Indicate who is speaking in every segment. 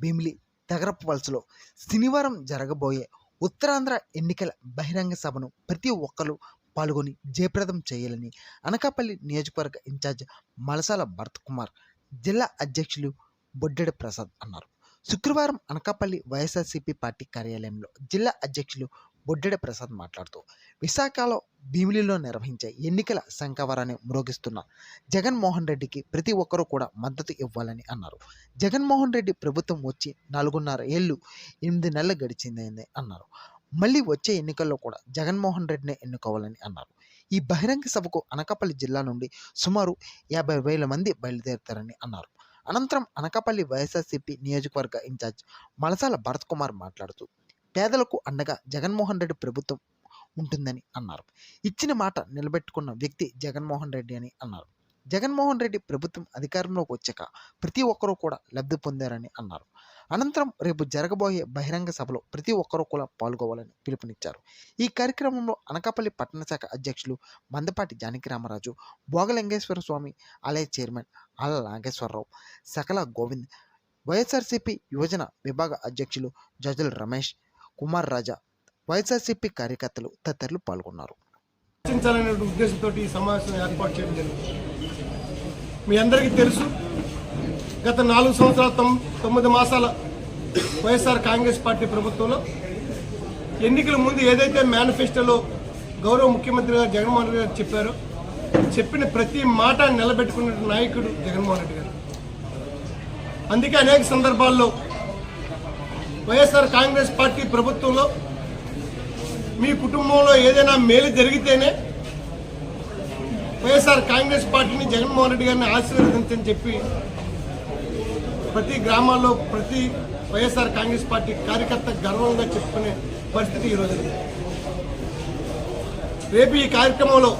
Speaker 1: భీమిలి తెగరపు వలసలో శనివారం జరగబోయే ఉత్తరాంధ్ర ఎన్నికల బహిరంగ సభను ప్రతి ఒక్కరూ పాల్గొని జయప్రదం చేయాలని అనకాపల్లి నియోజకవర్గ ఇన్ఛార్జ్ మలసాల భరత్ కుమార్ జిల్లా అధ్యక్షులు బొడ్డెడ ప్రసాద్ అన్నారు. శుక్రవారం అనకాపల్లి వైఎస్ఆర్సీపీ పార్టీ కార్యాలయంలో జిల్లా అధ్యక్షులు బొడ్డెడ ప్రసాద్ మాట్లాడుతూ విశాఖలో భీమిలిలో నిర్వహించే ఎన్నికల శంఖవరాన్ని మ్రోగిస్తున్న జగన్మోహన్ రెడ్డికి ప్రతి ఒక్కరూ కూడా మద్దతు ఇవ్వాలని అన్నారు. జగన్మోహన్ రెడ్డి ప్రభుత్వం వచ్చి నాలుగున్నర ఏళ్ళు ఎనిమిది నెలలు గడిచిందని అన్నారు. మళ్ళీ వచ్చే ఎన్నికల్లో కూడా జగన్మోహన్ రెడ్డిని ఎన్నుకోవాలని అన్నారు. ఈ బహిరంగ సభకు అనకాపల్లి జిల్లా నుండి సుమారు యాభై వేల మంది బయలుదేరుతారని అన్నారు. అనంతరం అనకాపల్లి వైఎస్ఆర్సీపీ నియోజకవర్గ ఇన్ఛార్జ్ మలసాల భరత్ కుమార్ మాట్లాడుతూ పేదలకు అండగా జగన్మోహన్ రెడ్డి ప్రభుత్వం ఉంటుందని అన్నారు. ఇచ్చిన మాట నిలబెట్టుకున్న వ్యక్తి జగన్మోహన్ రెడ్డి అని అన్నారు. జగన్మోహన్ రెడ్డి ప్రభుత్వం అధికారంలోకి వచ్చాక ప్రతి ఒక్కరూ కూడా లబ్ధి పొందారని అన్నారు. అనంతరం రేపు జరగబోయే బహిరంగ సభలో ప్రతి ఒక్కరూ కూడా పాల్గొవాలని పిలుపునిచ్చారు. ఈ కార్యక్రమంలో అనకాపల్లి పట్టణ శాఖ అధ్యక్షులు మందపాటి జానకి రామరాజు భోగలింగేశ్వర స్వామి ఆలయ చైర్మన్ ఆల నాగేశ్వరరావు సకల గోవింద్ వైఎస్ఆర్సీపీ యువజన విభాగ అధ్యక్షులు జజుల రమేష్ కుమార్ రాజా వైఎస్ఆర్సీపీ కార్యకర్తలు తదితరులు పాల్గొన్నారు.
Speaker 2: చర్చించాలనే ఉద్దేశంతో ఈ సమావేశం ఏర్పాటు చేయడం జరిగింది. మీ అందరికీ తెలుసు గత నాలుగు సంవత్సరాల తొమ్మిది మాసాల వైఎస్ఆర్ కాంగ్రెస్ పార్టీ ప్రభుత్వంలో ఎన్నికల ముందు ఏదైతే మేనిఫెస్టోలో గౌరవ ముఖ్యమంత్రి గారు జగన్మోహన్ రెడ్డి గారు చెప్పారో చెప్పిన ప్రతి మాట నిలబెట్టుకున్న నాయకుడు జగన్మోహన్ రెడ్డి గారు. అందుకే అనేక సందర్భాల్లో వైఎస్ఆర్ కాంగ్రెస్ పార్టీ ప్రభుత్వంలో మీ కుటుంబంలో ఏదైనా మేలు జరిగితేనే వైఎస్ఆర్ కాంగ్రెస్ పార్టీని జగన్మోహన్ రెడ్డి గారిని ఆశీర్వదించని చెప్పి ప్రతి గ్రామాల్లో ప్రతి వైఎస్ఆర్ కాంగ్రెస్ పార్టీ కార్యకర్త గర్వంగా చెప్పుకునే పరిస్థితి ఈరోజు రేపు ఈ కార్యక్రమంలో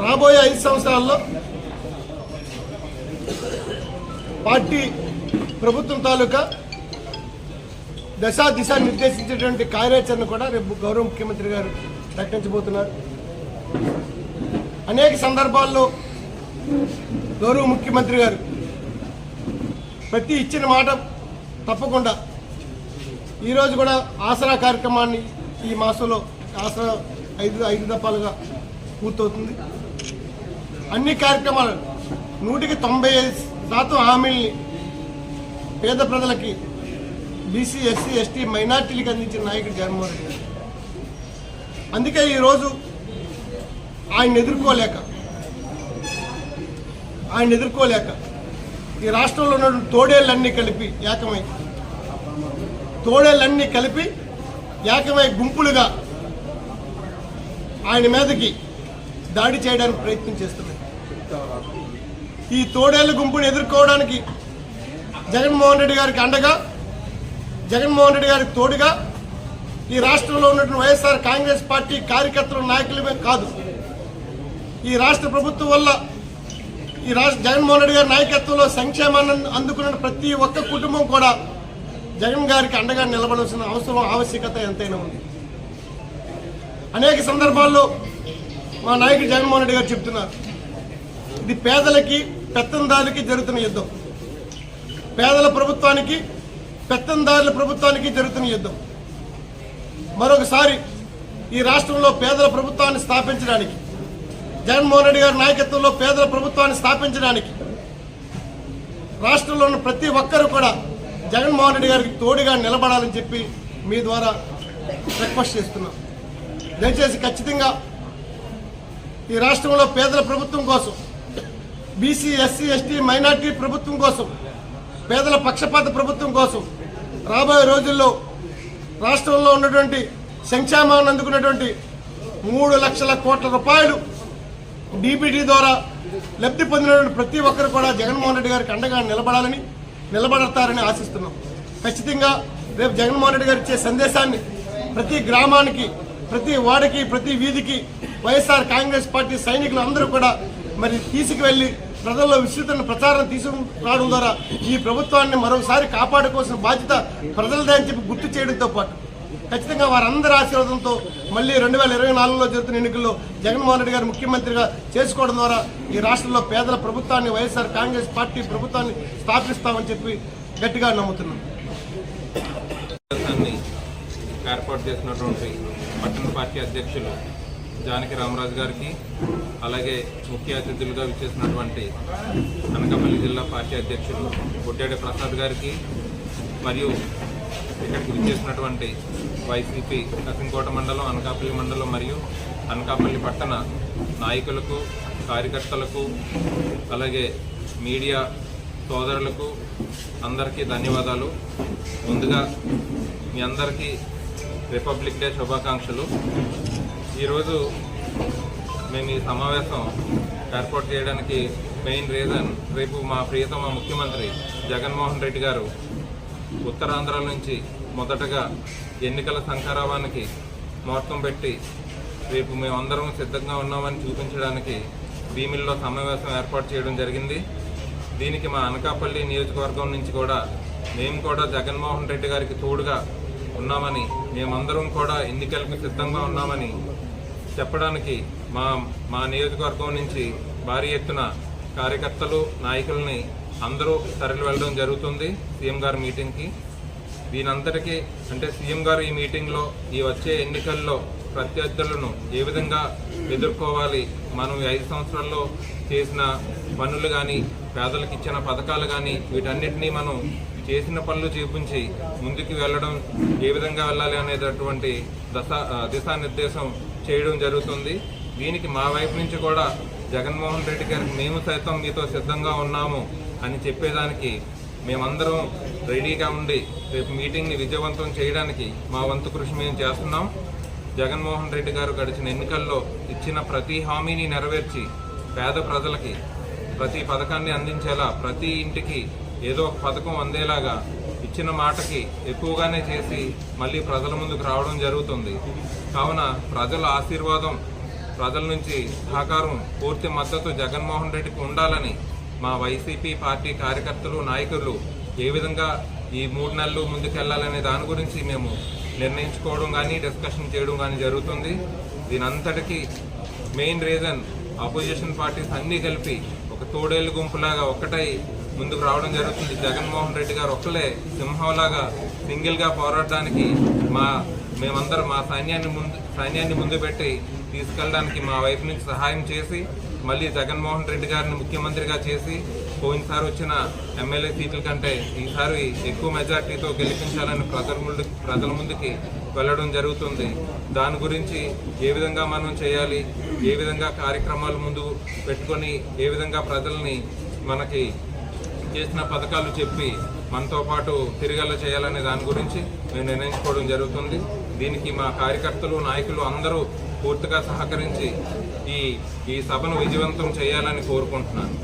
Speaker 2: రాబోయే ఐదు సంవత్సరాల్లో పార్టీ ప్రభుత్వం తాలూకా దశా దిశ నిర్దేశించేటువంటి కార్యాచరణ కూడా రేపు గౌరవ ముఖ్యమంత్రి గారు ప్రకటించబోతున్నారు. అనేక సందర్భాల్లో గౌరవ ముఖ్యమంత్రి గారు ప్రతి ఇచ్చిన మాట తప్పకుండా ఈరోజు కూడా ఆసరా కార్యక్రమాన్ని ఈ మాసంలో ఆసరా ఐదు ఐదు దఫాలుగా పూర్తవుతుంది. అన్ని కార్యక్రమాలు నూటికి తొంభై ఐదు శాతం హామీల్ని పేద ప్రజలకి బీసీ ఎస్సీ ఎస్టీ మైనార్టీలకు అందించిన నాయకుడు జగన్మోహన్ రెడ్డి గారు. అందుకే ఈరోజు ఆయన ఎదుర్కోలేక ఆయన ఎదుర్కోలేక ఈ రాష్ట్రంలో ఉన్న తోడేళ్ళన్నీ కలిపి ఏకమై తోడేళ్ళన్నీ కలిపి ఏకమై గుంపులుగా ఆయన మీదకి దాడి చేయడానికి ప్రయత్నం చేస్తున్నాయి. ఈ తోడేళ్ళ గుంపును ఎదుర్కోవడానికి జగన్మోహన్ రెడ్డి గారికి అండగా జగన్మోహన్ రెడ్డి గారికి తోడుగా ఈ రాష్ట్రంలో ఉన్నటువంటి వైఎస్ఆర్ కాంగ్రెస్ పార్టీ కార్యకర్తలు నాయకులమే కాదు. ఈ రాష్ట్ర ప్రభుత్వం వల్ల ఈ రాష్ట్ర జగన్మోహన్ రెడ్డి గారి నాయకత్వంలో సంక్షేమాన్ని అందుకున్న ప్రతి ఒక్క కుటుంబం కూడా జగన్ గారికి అండగా నిలబడాల్సిన అవసరం ఆవశ్యకత ఎంతైనా ఉంది. అనేక సందర్భాల్లో మా నాయకుడు జగన్మోహన్ రెడ్డి గారు చెప్తున్నారు ఇది పేదలకి పెత్తందారులకి జరుగుతున్న యుద్ధం. పేదల ప్రభుత్వానికి పెత్తందారుల ప్రభుత్వానికి జరుగుతున్న యుద్ధం. మరొకసారి ఈ రాష్ట్రంలో పేదల ప్రభుత్వాన్ని స్థాపించడానికి జగన్మోహన్ రెడ్డి గారి నాయకత్వంలో పేదల ప్రభుత్వాన్ని స్థాపించడానికి రాష్ట్రంలో ఉన్న ప్రతి ఒక్కరూ కూడా జగన్మోహన్ రెడ్డి గారికి తోడుగా నిలబడాలని చెప్పి మీ ద్వారా రిక్వెస్ట్ చేస్తున్నాం. దయచేసి ఖచ్చితంగా ఈ రాష్ట్రంలో పేదల ప్రభుత్వం కోసం బీసీ ఎస్సీ ఎస్టీ మైనార్టీ ప్రభుత్వం కోసం పేదల పక్షపాత ప్రభుత్వం కోసం రాబోయే రోజుల్లో రాష్ట్రంలో ఉన్నటువంటి సంక్షేమాన్ని అందుకున్నటువంటి మూడు లక్షల కోట్ల రూపాయలు డీబీటీ ద్వారా లబ్ధి పొందినటువంటి ప్రతి ఒక్కరు కూడా జగన్మోహన్ రెడ్డి గారికి అండగా నిలబడాలని నిలబడతారని ఆశిస్తున్నాం. ఖచ్చితంగా రేపు జగన్మోహన్ రెడ్డి గారు ఇచ్చే సందేశాన్ని ప్రతి గ్రామానికి ప్రతి వాడకి ప్రతి వీధికి వైఎస్ఆర్ కాంగ్రెస్ పార్టీ సైనికులు అందరూ కూడా మరి తీసుకువెళ్ళి ప్రజల్లో విస్తృత ప్రచారం తీసుకురావడం ద్వారా ఈ ప్రభుత్వాన్ని మరోసారి కాపాడుకోవాల్సిన బాధ్యత ప్రజలదే అని చెప్పి గుర్తు చేయడంతో పాటు ఖచ్చితంగా వారందరి ఆశీర్వాదంతో మళ్ళీ రెండు వేల ఇరవై నాలుగులో జరుగుతున్న ఎన్నికల్లో జగన్మోహన్ రెడ్డి గారు ముఖ్యమంత్రిగా చేసుకోవడం ద్వారా ఈ రాష్ట్రంలో పేదల ప్రభుత్వాన్ని వైఎస్ఆర్ కాంగ్రెస్ పార్టీ ప్రభుత్వాన్ని స్థాపిస్తామని చెప్పి గట్టిగా నమ్ముతున్నాం.
Speaker 3: ఏర్పాటు చేసినటువంటి పట్టణ పార్టీ అధ్యక్షులు జానకి రామరాజు గారికి అలాగే ముఖ్య అతిథులుగా విచ్చేసినటువంటి అనకాపల్లి జిల్లా పార్టీ అధ్యక్షులు బుడ్డేడి ప్రసాద్ గారికి మరియు ఇక్కడికి విచ్చేసినటువంటి వైసీపీ కసింకోట మండలం అనకాపల్లి మండలం మరియు అనకాపల్లి పట్టణ నాయకులకు కార్యకర్తలకు అలాగే మీడియా సోదరులకు అందరికీ ధన్యవాదాలు. ముందుగా మీ అందరికీ రిపబ్లిక్ డే శుభాకాంక్షలు. ఈరోజు మేము ఈ సమావేశం ఏర్పాటు చేయడానికి మెయిన్ రీజన్ రేపు మా ప్రియతమ ముఖ్యమంత్రి జగన్మోహన్ రెడ్డి గారు ఉత్తరాంధ్ర నుంచి మొదటగా ఎన్నికల సంకారావానికి ముహూర్తం పెట్టి రేపు మేమందరం సిద్ధంగా ఉన్నామని చూపించడానికి భీమిల్లో సమావేశం ఏర్పాటు చేయడం జరిగింది. దీనికి మా అనకాపల్లి నియోజకవర్గం నుంచి కూడా మేము కూడా జగన్మోహన్ రెడ్డి గారికి తోడుగా ఉన్నామని మేమందరం కూడా ఎన్నికలకు సిద్ధంగా ఉన్నామని చెప్పడానికి మా మా నియోజకవర్గం నుంచి భారీ ఎత్తున కార్యకర్తలు నాయకుల్ని అందరూ తరలి వెళ్ళడం జరుగుతుంది సీఎం గారి మీటింగ్కి. దీనంతటికీ అంటే సీఎం గారు ఈ మీటింగ్లో ఈ వచ్చే ఎన్నికల్లో ప్రత్యర్థులను ఏ విధంగా ఎదుర్కోవాలి మనం ఈ ఐదు సంవత్సరాల్లో చేసిన పనులు కానీ పేదలకు ఇచ్చిన పథకాలు కానీ వీటన్నిటినీ మనం చేసిన పనులు చూపించి ముందుకు వెళ్ళడం ఏ విధంగా వెళ్ళాలి అనేటటువంటి దశ దిశానిర్దేశం చేయడం జరుగుతుంది. దీనికి మా వైపు నుంచి కూడా జగన్మోహన్ రెడ్డి గారికి మేము సైతం మీతో సిద్ధంగా ఉన్నాము అని చెప్పేదానికి మేమందరం రెడీగా ఉండి రేపు మీటింగ్ని విజయవంతం చేయడానికి మా వంతు కృషి మేము చేస్తున్నాం. జగన్మోహన్ రెడ్డి గారు గడిచిన ఎన్నికల్లో ఇచ్చిన ప్రతి హామీని నెరవేర్చి పేద ప్రజలకి ప్రతి పథకాన్ని అందించేలా ప్రతి ఇంటికి ఏదో ఒక పథకం అందేలాగా ఇచ్చిన మాటకి ఎక్కువగానే చేసి మళ్ళీ ప్రజల ముందుకు రావడం జరుగుతుంది. కావున ప్రజల ఆశీర్వాదం ప్రజల నుంచి సహకారం పూర్తి మద్దతు జగన్మోహన్ రెడ్డికి ఉండాలని మా వైసీపీ పార్టీ కార్యకర్తలు నాయకులు ఏ విధంగా ఈ మూడు నెలలు ముందుకెళ్ళాలనే దాని గురించి మేము నిర్ణయించుకోవడం కానీ డిస్కషన్ చేయడం కానీ జరుగుతుంది. దీనంతటికీ మెయిన్ రీజన్ అపోజిషన్ పార్టీస్ అన్నీ కలిపి ఒక తోడేళ్ళు గుంపులాగా ఒక్కటై ముందుకు రావడం జరుగుతుంది. జగన్మోహన్ రెడ్డి గారు ఒక్కలే సింహంలాగా సింగిల్గా పోరాడడానికి మా మేమందరం మా సైన్యాన్ని ముందు సైన్యాన్ని ముందు పెట్టి తీసుకెళ్ళడానికి మా వైపు నుంచి సహాయం చేసి మళ్ళీ జగన్మోహన్ రెడ్డి గారిని ముఖ్యమంత్రిగా చేసి పోయినసారి వచ్చిన ఎమ్మెల్యే సీట్ల కంటే ఈసారి ఎక్కువ మెజార్టీతో గెలిపించాలని ప్రజల ముందు ప్రజల ముందుకి వెళ్ళడం జరుగుతుంది. దాని గురించి ఏ విధంగా మనం చేయాలి ఏ విధంగా కార్యక్రమాలు ముందు పెట్టుకొని ఏ విధంగా ప్రజల్ని మనకి చేసిన పథకాలు చెప్పి మనతో పాటు తిరిగేలా చేయాలనే దాని గురించి మేము నిర్ణయించుకోవడం జరుగుతుంది. దీనికి మా కార్యకర్తలు నాయకులు అందరూ పూర్తిగా సహకరించి ఈ ఈ సభను విజయవంతం చేయాలని కోరుకుంటున్నాను.